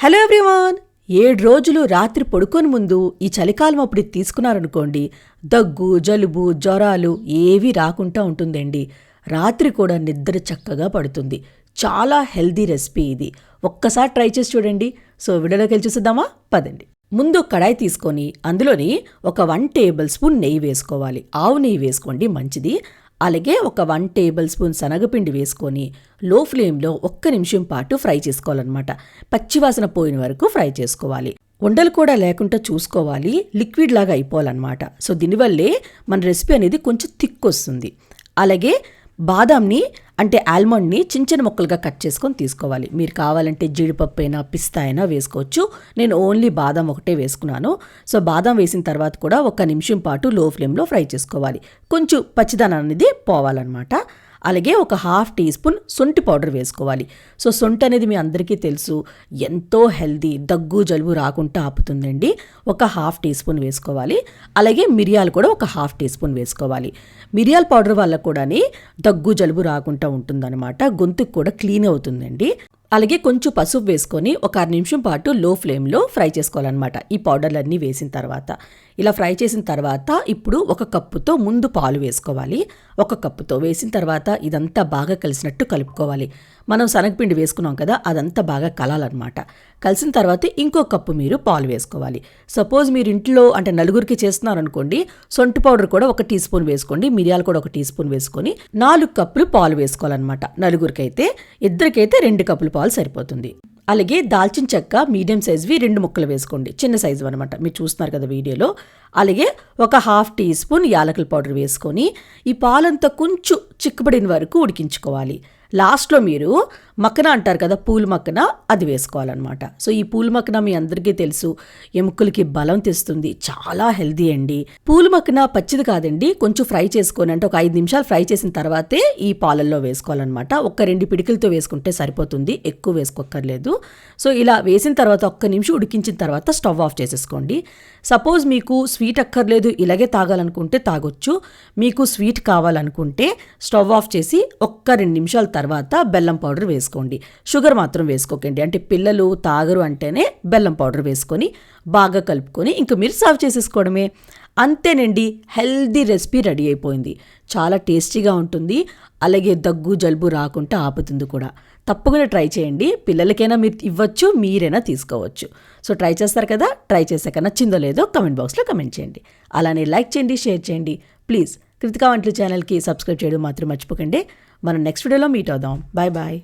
Hello everyone. ఏడు రోజులు రాత్రి పడుకొని ముందు ఈ చలికాలం అప్పుడు తీసుకున్నారనుకోండి దగ్గు జలుబు జ్వరాలు ఏవీ రాకుండా ఉంటుందండి. రాత్రి కూడా నిద్ర చక్కగా పడుతుంది. చాలా హెల్దీ రెసిపీ ఇది. ఒక్కసారి ట్రై చేసి చూడండి. సో వీడియోలోకి వెళ్ళి చూసిద్దామా? పదండి. ముందు కడాయి తీసుకొని అందులోని ఒక వన్ టేబుల్ స్పూన్ నెయ్యి వేసుకోవాలి. ఆవు నెయ్యి వేసుకోండి మంచిది. అలాగే ఒక వన్ టేబుల్ స్పూన్ శనగపిండి వేసుకొని లో ఫ్లేమ్లో ఒక్క నిమిషం పాటు ఫ్రై చేసుకోవాలన్నమాట. పచ్చివాసన పోయిన వరకు ఫ్రై చేసుకోవాలి. ఉండలు కూడా లేకుండా చూసుకోవాలి. లిక్విడ్ లాగా అయిపోవాలన్నమాట. సో దీనివల్లే మన రెసిపీ అనేది కొంచెం థిక్ వస్తుంది. అలాగే బాదాంని అంటే ఆల్మండ్ని చిన్న చిన్న ముక్కలుగా కట్ చేసుకొని తీసుకోవాలి. మీరు కావాలంటే జీడిపప్పు అయినా పిస్తా అయినా వేసుకోవచ్చు. నేను ఓన్లీ బాదం ఒకటే వేసుకున్నాను. సో బాదం వేసిన తర్వాత కూడా ఒక నిమిషం పాటు లో ఫ్లేమ్లో ఫ్రై చేసుకోవాలి. కొంచెం పచ్చిదనం అనేది పోవాలన్నమాట. అలాగే ఒక హాఫ్ టీ స్పూన్ సొంటి పౌడర్ వేసుకోవాలి. సో సొంటి అనేది మీ అందరికీ తెలుసు. ఎంతో హెల్దీ దగ్గు జలుబు రాకుండా ఆపుతుందండి. ఒక హాఫ్ టీ స్పూన్ వేసుకోవాలి. అలాగే మిరియాలు కూడా ఒక హాఫ్ టీ స్పూన్ వేసుకోవాలి. మిరియాల పౌడర్ వల్ల కూడా దగ్గు జలుబు రాకుండా ఉంటుందన్నమాట. గొంతుకు కూడా క్లీన్ అవుతుందండి. అలాగే కొంచెం పసుపు వేసుకొని ఒక అర నిమిషం పాటు లో ఫ్లేమ్లో ఫ్రై చేసుకోవాలన్నమాట. ఈ పౌడర్లన్నీ వేసిన తర్వాత. ఇలా ఫ్రై చేసిన తర్వాత ఇప్పుడు ఒక కప్పుతో ముందు పాలు వేసుకోవాలి. ఒక కప్పుతో వేసిన తర్వాత ఇదంతా బాగా కలిసినట్టు కలుపుకోవాలి. మనం శనగపిండి వేసుకున్నాం కదా అదంతా బాగా కలాలన్నమాట. కలిసిన తర్వాత ఇంకో కప్పు మీరు పాలు వేసుకోవాలి. సపోజ్ మీరు ఇంట్లో అంటే నలుగురికి చేస్తున్నారనుకోండి సొంటి పౌడర్ కూడా ఒక టీ స్పూన్ వేసుకోండి మిరియాలు కూడా ఒక టీ స్పూన్ వేసుకొని నాలుగు కప్పులు పాలు వేసుకోవాలన్నమాట. నలుగురికైతే ఇద్దరికైతే రెండు కప్పులు పాలు సరిపోతుంది. అలాగే దాల్చిన చెక్క మీడియం సైజ్వి రెండు ముక్కలు వేసుకోండి. చిన్న సైజు అనమాట మీరు చూస్తున్నారు కదా వీడియోలో. అలాగే ఒక హాఫ్ టీ స్పూన్ యాలకుల పౌడర్ వేసుకొని ఈ పాలంతా కొంచెం చిక్కబడిన వరకు ఉడికించుకోవాలి. లాస్ట్లో మీరు మక్కన అంటారు కదా పూల మక్కన అది వేసుకోవాలన్నమాట. సో ఈ పూల మక్కన మీ అందరికీ తెలుసు ఎముకలకి బలం తెస్తుంది చాలా హెల్దీ అండి. పూల మక్కన పచ్చిది కాదండి కొంచెం ఫ్రై చేసుకొని అంటే ఒక ఐదు నిమిషాలు ఫ్రై చేసిన తర్వాతే ఈ పాలల్లో వేసుకోవాలన్నమాట. ఒక్క రెండు పిడికలతో వేసుకుంటే సరిపోతుంది ఎక్కువ వేసుకోక్కర్లేదు. సో ఇలా వేసిన తర్వాత ఒక్క నిమిషం ఉడికించిన తర్వాత స్టవ్ ఆఫ్ చేసేసుకోండి. సపోజ్ మీకు స్వీట్ అక్కర్లేదు ఇలాగే తాగాలనుకుంటే తాగొచ్చు. మీకు స్వీట్ కావాలనుకుంటే స్టవ్ ఆఫ్ చేసి ఒక్క రెండు నిమిషాల తర్వాత బెల్లం పౌడర్ వేసుకోండి. వేసుకోండి. షుగర్ మాత్రం వేసుకోకండి. అంటే పిల్లలు తాగరు అంటేనే బెల్లం పౌడర్ వేసుకొని బాగా కలుపుకొని ఇంక మీరు సర్వ్ చేసేసుకోవడమే. అంతేనండి హెల్దీ రెసిపీ రెడీ అయిపోయింది. చాలా టేస్టీగా ఉంటుంది. అలాగే దగ్గు జలుబు రాకుండా ఆపుతుంది కూడా. తప్పకుండా ట్రై చేయండి. పిల్లలకైనా మీరు ఇవ్వచ్చు మీరైనా తీసుకోవచ్చు. సో ట్రై చేస్తారు కదా? ట్రై చేశాక నచ్చిందో లేదో కమెంట్ బాక్స్లో కమెంట్ చేయండి. అలానే లైక్ చేయండి షేర్ చేయండి. ప్లీజ్ కృతికా వంటలు ఛానల్కి సబ్స్క్రైబ్ చేయడం మాత్రం మర్చిపోకండి. మనం నెక్స్ట్ వీడియోలో మీట్ అవుదాం. Bye bye.